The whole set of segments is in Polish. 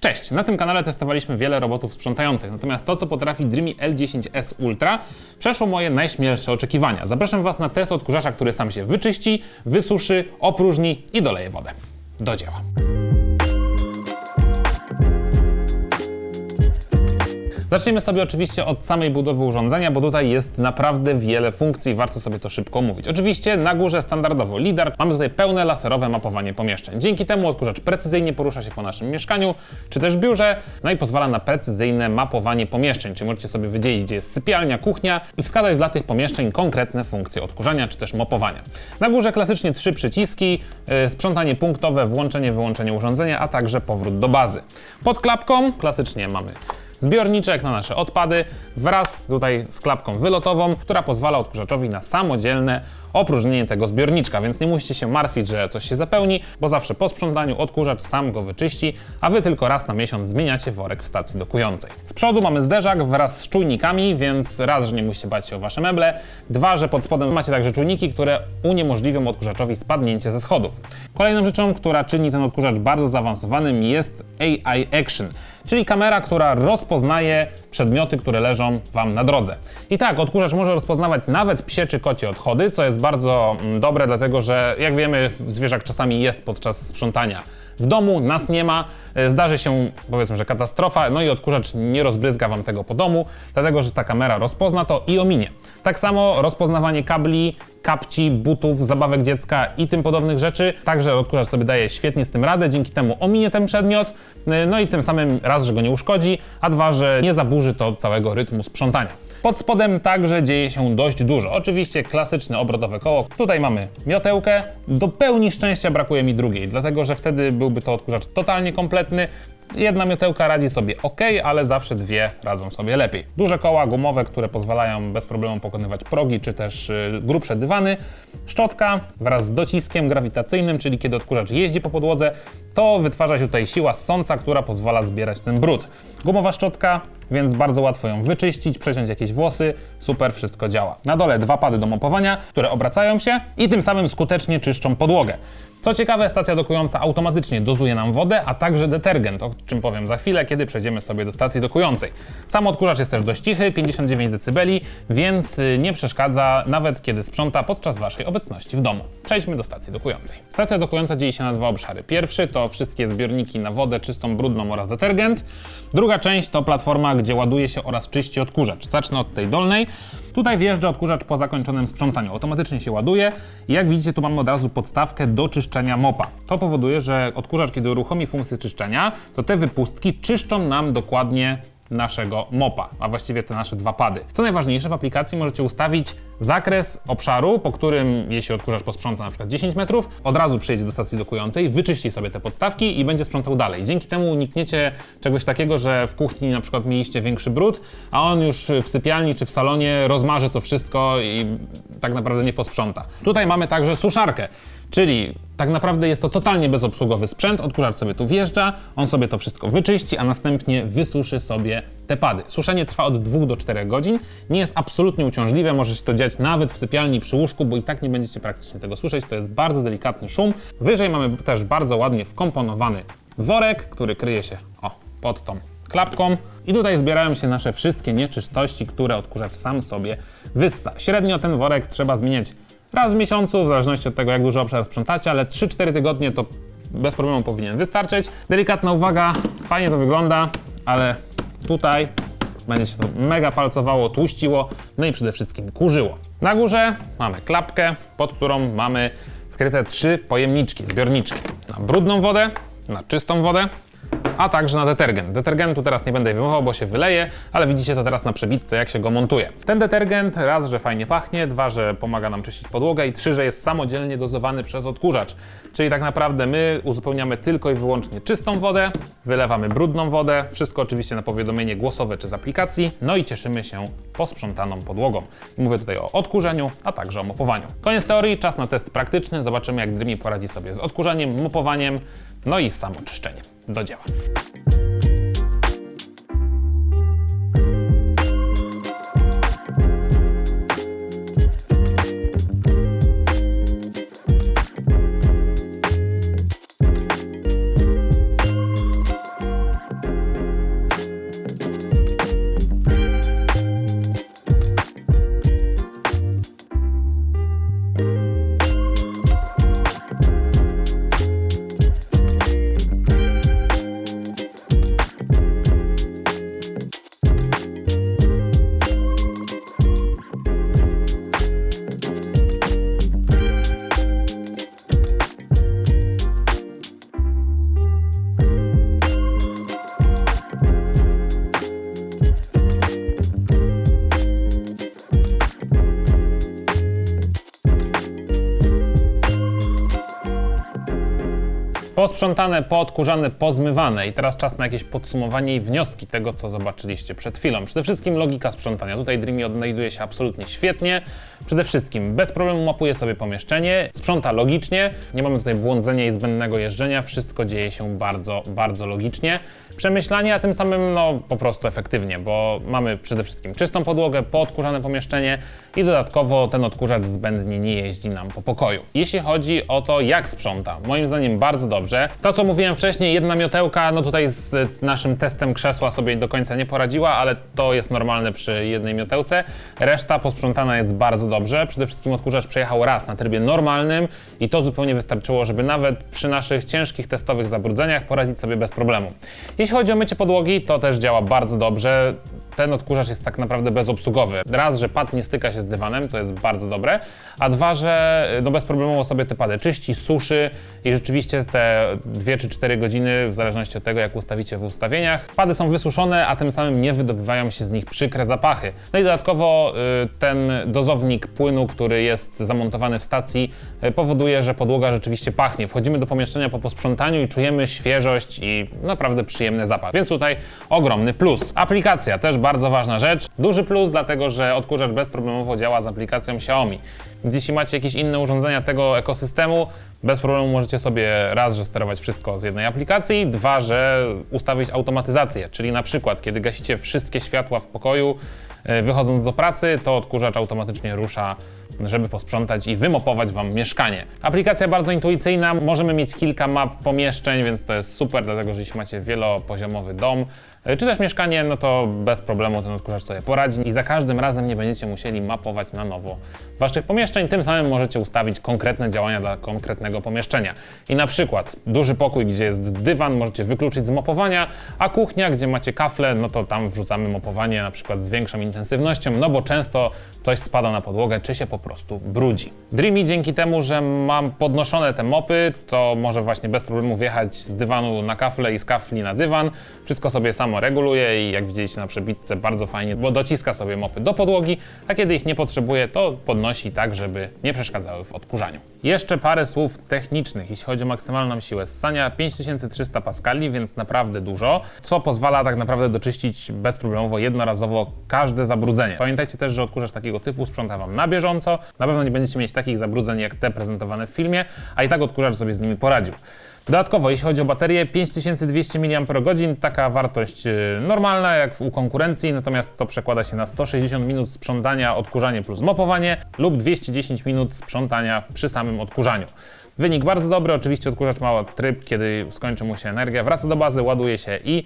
Cześć! Na tym kanale testowaliśmy wiele robotów sprzątających, natomiast to, co potrafi Dreamy L10S Ultra, przeszło moje najśmielsze oczekiwania. Zapraszam Was na test odkurzacza, który sam się wyczyści, wysuszy, opróżni i doleje wodę. Do dzieła. Zacznijmy sobie oczywiście od samej budowy urządzenia, bo tutaj jest naprawdę wiele funkcji, warto sobie to szybko omówić. Oczywiście na górze standardowo LIDAR, mamy tutaj pełne laserowe mapowanie pomieszczeń. Dzięki temu odkurzacz precyzyjnie porusza się po naszym mieszkaniu, czy też biurze, no i pozwala na precyzyjne mapowanie pomieszczeń, czyli możecie sobie wydzielić, gdzie jest sypialnia, kuchnia i wskazać dla tych pomieszczeń konkretne funkcje odkurzania, czy też mopowania. Na górze klasycznie trzy przyciski, yy, sprzątanie punktowe, włączenie, wyłączenie urządzenia, a także powrót do bazy. Pod klapką klasycznie mamy zbiorniczek na nasze odpady wraz tutaj z klapką wylotową, która pozwala odkurzaczowi na samodzielne opróżnienie tego zbiorniczka, więc nie musicie się martwić, że coś się zapełni, bo zawsze po sprzątaniu odkurzacz sam go wyczyści, a wy tylko raz na miesiąc zmieniacie worek w stacji dokującej. Z przodu mamy zderzak wraz z czujnikami, więc raz, że nie musicie bać się o wasze meble, dwa, że pod spodem macie także czujniki, które uniemożliwią odkurzaczowi spadnięcie ze schodów. Kolejną rzeczą, która czyni ten odkurzacz bardzo zaawansowanym jest AI Action, czyli kamera, która rozpoznaje przedmioty, które leżą Wam na drodze. I tak, odkurzacz może rozpoznawać nawet psie czy kocie odchody, co jest bardzo mm, dobre, dlatego że jak wiemy, zwierzak czasami jest podczas sprzątania. W domu nas nie ma, e, zdarzy się powiedzmy, że katastrofa, no i odkurzacz nie rozbryzga Wam tego po domu, dlatego że ta kamera rozpozna to i ominie. Tak samo rozpoznawanie kabli, kapci, butów, zabawek dziecka i tym podobnych rzeczy. Także odkurzacz sobie daje świetnie z tym radę, dzięki temu ominie ten przedmiot, e, no i tym samym raz, że go nie uszkodzi, a dwa, że nie zaburzy to całego rytmu sprzątania. Pod spodem także dzieje się dość dużo. Oczywiście klasyczne obrotowe koło. Tutaj mamy miotełkę. Do pełni szczęścia brakuje mi drugiej, dlatego że wtedy byłby to odkurzacz totalnie kompletny. Jedna miotełka radzi sobie ok, ale zawsze dwie radzą sobie lepiej. Duże koła gumowe, które pozwalają bez problemu pokonywać progi czy też y, grubsze dywany. Szczotka wraz z dociskiem grawitacyjnym, czyli kiedy odkurzacz jeździ po podłodze, to wytwarza się tutaj siła ssąca, która pozwala zbierać ten brud. Gumowa szczotka, więc bardzo łatwo ją wyczyścić, przeciąć jakieś włosy, super, wszystko działa. Na dole dwa pady do mopowania, które obracają się i tym samym skutecznie czyszczą podłogę. Co ciekawe, stacja dokująca automatycznie dozuje nam wodę, a także detergent, o czym powiem za chwilę, kiedy przejdziemy sobie do stacji dokującej. Sam odkurzacz jest też dość cichy, 59 dB, więc y, nie przeszkadza nawet kiedy sprząta podczas Waszej obecności w domu. Przejdźmy do stacji dokującej. Stacja dokująca dzieje się na dwa obszary. Pierwszy to wszystkie zbiorniki na wodę czystą, brudną oraz detergent. Druga część to platforma, gdzie ładuje się oraz czyści odkurzacz. Zacznę od tej dolnej. Tutaj wjeżdża odkurzacz po zakończonym sprzątaniu. Automatycznie się ładuje jak widzicie tu mamy od razu podstawkę do czyszczenia mopa. To powoduje, że odkurzacz kiedy uruchomi funkcję czyszczenia, to te wypustki czyszczą nam dokładnie naszego mopa, a właściwie te nasze dwa pady. Co najważniejsze, w aplikacji możecie ustawić zakres obszaru, po którym jeśli odkurzacz posprząta na przykład 10 metrów, od razu przyjedzie do stacji dokującej, wyczyści sobie te podstawki i będzie sprzątał dalej. Dzięki temu unikniecie czegoś takiego, że w kuchni na przykład mieliście większy brud, a on już w sypialni czy w salonie rozmarzy to wszystko i tak naprawdę nie posprząta. Tutaj mamy także suszarkę. Czyli tak naprawdę jest to totalnie bezobsługowy sprzęt, odkurzacz sobie tu wjeżdża, on sobie to wszystko wyczyści, a następnie wysuszy sobie te pady. Suszenie trwa od 2 do 4 godzin, nie jest absolutnie uciążliwe, może się to dziać nawet w sypialni przy łóżku, bo i tak nie będziecie praktycznie tego słyszeć, to jest bardzo delikatny szum. Wyżej mamy też bardzo ładnie wkomponowany worek, który kryje się o, pod tą klapką i tutaj zbierają się nasze wszystkie nieczystości, które odkurzacz sam sobie wyssa. Średnio ten worek trzeba zmieniać raz w miesiącu, w zależności od tego, jak dużo obszar sprzątacie, ale 3-4 tygodnie to bez problemu powinien wystarczyć. Delikatna uwaga, fajnie to wygląda, ale tutaj będzie się to mega palcowało, tłuściło, no i przede wszystkim kurzyło. Na górze mamy klapkę, pod którą mamy skryte trzy pojemniczki, zbiorniczki. Na brudną wodę, na czystą wodę a także na detergent. Detergentu teraz nie będę wyjmował, bo się wyleje, ale widzicie to teraz na przebitce, jak się go montuje. Ten detergent raz, że fajnie pachnie, dwa, że pomaga nam czyścić podłogę i trzy, że jest samodzielnie dozowany przez odkurzacz. Czyli tak naprawdę my uzupełniamy tylko i wyłącznie czystą wodę, wylewamy brudną wodę, wszystko oczywiście na powiadomienie głosowe czy z aplikacji, no i cieszymy się posprzątaną podłogą. I mówię tutaj o odkurzeniu, a także o mopowaniu. Koniec teorii, czas na test praktyczny. Zobaczymy, jak Dreamy poradzi sobie z odkurzaniem, mopowaniem, no i samoczyszczeniem. Do dzieła. Posprzątane, poodkurzane, pozmywane i teraz czas na jakieś podsumowanie i wnioski tego, co zobaczyliście przed chwilą. Przede wszystkim logika sprzątania. Tutaj Dreamy odnajduje się absolutnie świetnie. Przede wszystkim bez problemu mapuje sobie pomieszczenie, sprząta logicznie, nie mamy tutaj błądzenia i zbędnego jeżdżenia, wszystko dzieje się bardzo, bardzo logicznie. Przemyślanie, a tym samym no po prostu efektywnie, bo mamy przede wszystkim czystą podłogę, poodkurzane pomieszczenie i dodatkowo ten odkurzacz zbędnie nie jeździ nam po pokoju. Jeśli chodzi o to, jak sprząta, moim zdaniem bardzo dobrze. To, co mówiłem wcześniej, jedna miotełka, no tutaj z naszym testem krzesła sobie do końca nie poradziła, ale to jest normalne przy jednej miotełce. Reszta posprzątana jest bardzo dobrze. Przede wszystkim odkurzacz przejechał raz na trybie normalnym i to zupełnie wystarczyło, żeby nawet przy naszych ciężkich testowych zabrudzeniach poradzić sobie bez problemu. Jeśli chodzi o mycie podłogi, to też działa bardzo dobrze ten odkurzacz jest tak naprawdę bezobsługowy. Raz, że pad nie styka się z dywanem, co jest bardzo dobre, a dwa, że no bez problemu sobie te pady czyści, suszy i rzeczywiście te 2 czy 4 godziny, w zależności od tego, jak ustawicie w ustawieniach, pady są wysuszone, a tym samym nie wydobywają się z nich przykre zapachy. No i dodatkowo y, ten dozownik płynu, który jest zamontowany w stacji, y, powoduje, że podłoga rzeczywiście pachnie. Wchodzimy do pomieszczenia po posprzątaniu i czujemy świeżość i naprawdę przyjemny zapach. Więc tutaj ogromny plus. Aplikacja też bardzo ważna rzecz. Duży plus, dlatego że odkurzacz bezproblemowo działa z aplikacją Xiaomi. Więc jeśli macie jakieś inne urządzenia tego ekosystemu, bez problemu możecie sobie raz, że sterować wszystko z jednej aplikacji, dwa, że ustawić automatyzację, czyli na przykład, kiedy gasicie wszystkie światła w pokoju, e, wychodząc do pracy, to odkurzacz automatycznie rusza, żeby posprzątać i wymopować Wam mieszkanie. Aplikacja bardzo intuicyjna, możemy mieć kilka map pomieszczeń, więc to jest super, dlatego że jeśli macie wielopoziomowy dom, czy też mieszkanie, no to bez problemu ten odkurzacz sobie poradzi i za każdym razem nie będziecie musieli mapować na nowo Waszych pomieszczeń, tym samym możecie ustawić konkretne działania dla konkretnego pomieszczenia. I na przykład duży pokój, gdzie jest dywan, możecie wykluczyć z mopowania, a kuchnia, gdzie macie kafle, no to tam wrzucamy mopowanie na przykład z większą intensywnością, no bo często coś spada na podłogę, czy się po prostu brudzi. Dreamy dzięki temu, że mam podnoszone te mopy, to może właśnie bez problemu wjechać z dywanu na kafle i z kafli na dywan. Wszystko sobie samo reguluje i jak widzieliście na przebitce bardzo fajnie, bo dociska sobie mopy do podłogi, a kiedy ich nie potrzebuje, to podnosi tak, żeby nie przeszkadzały w odkurzaniu. Jeszcze parę słów technicznych, jeśli chodzi o maksymalną siłę ssania, 5300 paskali, więc naprawdę dużo, co pozwala tak naprawdę doczyścić bezproblemowo, jednorazowo każde zabrudzenie. Pamiętajcie też, że odkurzacz takiego typu sprząta Wam na bieżąco, na pewno nie będziecie mieć takich zabrudzeń jak te prezentowane w filmie, a i tak odkurzacz sobie z nimi poradził. Dodatkowo, jeśli chodzi o baterię, 5200 mAh, taka wartość y, normalna jak u konkurencji, natomiast to przekłada się na 160 minut sprzątania, odkurzanie plus mopowanie lub 210 minut sprzątania przy samym odkurzaniu. Wynik bardzo dobry, oczywiście odkurzacz ma tryb, kiedy skończy mu się energia, wraca do bazy, ładuje się i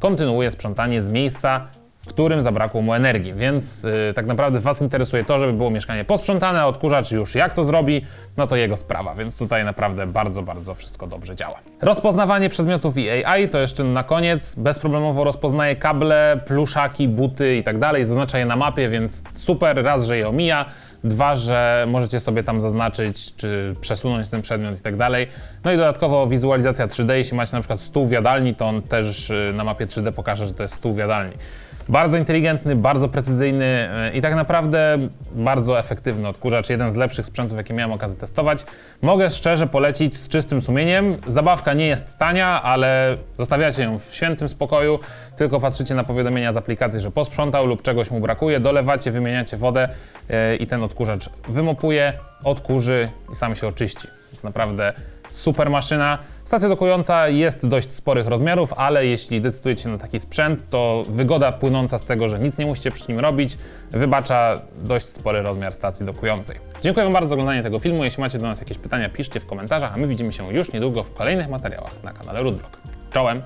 kontynuuje sprzątanie z miejsca, którym zabrakło mu energii. Więc yy, tak naprawdę Was interesuje to, żeby było mieszkanie posprzątane, a odkurzacz już jak to zrobi, no to jego sprawa. Więc tutaj naprawdę bardzo, bardzo wszystko dobrze działa. Rozpoznawanie przedmiotów i AI to jeszcze na koniec. Bezproblemowo rozpoznaje kable, pluszaki, buty i tak dalej. Zaznacza je na mapie, więc super. Raz, że je omija. Dwa, że możecie sobie tam zaznaczyć, czy przesunąć ten przedmiot i tak dalej. No i dodatkowo wizualizacja 3D. Jeśli macie na przykład stół w jadalni, to on też y, na mapie 3D pokaże, że to jest stół w jadalni. Bardzo inteligentny, bardzo precyzyjny e, i tak naprawdę bardzo efektywny odkurzacz. Jeden z lepszych sprzętów, jakie miałem okazję testować. Mogę szczerze polecić z czystym sumieniem. Zabawka nie jest tania, ale zostawiacie ją w świętym spokoju, tylko patrzycie na powiadomienia z aplikacji, że posprzątał lub czegoś mu brakuje, dolewacie, wymieniacie wodę e, i ten odkurzacz wymopuje, odkurzy i sam się oczyści. Więc naprawdę super maszyna. Stacja dokująca jest dość sporych rozmiarów, ale jeśli decydujecie na taki sprzęt, to wygoda płynąca z tego, że nic nie musicie przy nim robić, wybacza dość spory rozmiar stacji dokującej. Dziękuję Wam bardzo za oglądanie tego filmu. Jeśli macie do nas jakieś pytania, piszcie w komentarzach, a my widzimy się już niedługo w kolejnych materiałach na kanale Rootblock. Czołem!